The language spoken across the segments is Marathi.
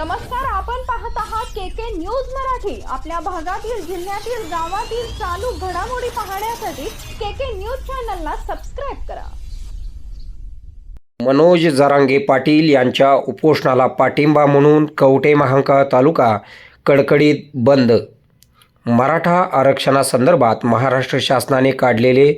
नमस्कार आपण पाहत आहात के के न्यूज मराठी. आपल्या भागातील जिल्ह्यातील गावातील चालू घडामोडी पाहण्यासाठी के के न्यूज चॅनलला सबस्क्राईब करा. मनोज जरांगे पाटील यांच्या उपोषणाला पाठिंबा म्हणून कवटे महांकाळ तालुका कडकडीत बंद. मराठा आरक्षणासंदर्भात महाराष्ट्र शासनाने काढलेले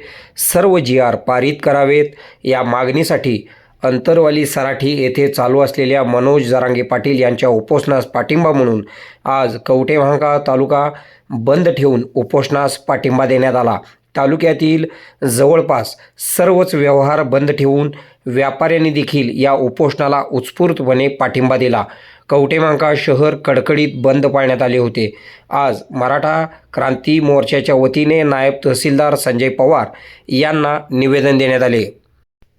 सर्व जी आर पारित करावेत या मागणीसाठी अंतरवाली सराठी येथे चालू असलेल्या मनोज जरांगे पाटील यांच्या उपोषणास पाठिंबा म्हणून आज कवटेमहांका तालुका बंद ठेवून उपोषणास पाठिंबा देण्यात आला. तालुक्यातील जवळपास सर्वच व्यवहार बंद ठेवून व्यापाऱ्यांनी देखील या उपोषणाला उत्स्फूर्तपणे पाठिंबा दिला. कवटेमांका शहर कडकडीत बंद पाळण्यात आले होते. आज मराठा क्रांती मोर्चाच्या वतीने नायब तहसीलदार संजय पवार यांना निवेदन देण्यात आले.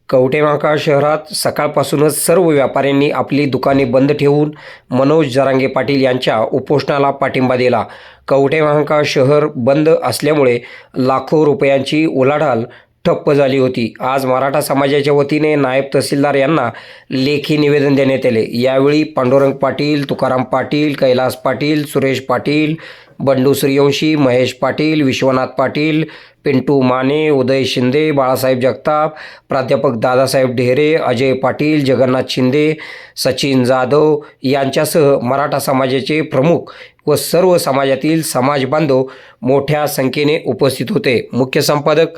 कवटेमाका शहरात सकाळपासूनच सर्व व्यापाऱ्यांनी आपली दुकाने बंद ठेवून मनोज जरांगे पाटील यांच्या उपोषणाला पाठिंबा दिला. कवटेमाका शहर बंद असल्यामुळे लाखो रुपयांची उलाढाल ठप्प झाली होती. आज मराठा समाजाच्या वतीने नायब तहसीलदार यांना लेखी निवेदन देण्यात आले. यावेळी पांडुरंग पाटील तुकाराम पाटील कैलास पाटील सुरेश पाटील बंडू सूर्यवंशी महेश पाटील विश्वनाथ पाटील पिंटू माने उदय शिंदे बाळासाहेब जगताप प्राध्यापक दादासाहेब ढेरे अजय पाटील जगन्नाथ शिंदे सचिन जाधव यांच्यासह मराठा समाजाचे प्रमुख व सर्व समाजातील समाज बांधव मोठ्या संख्येने उपस्थित होते. मुख्य संपादक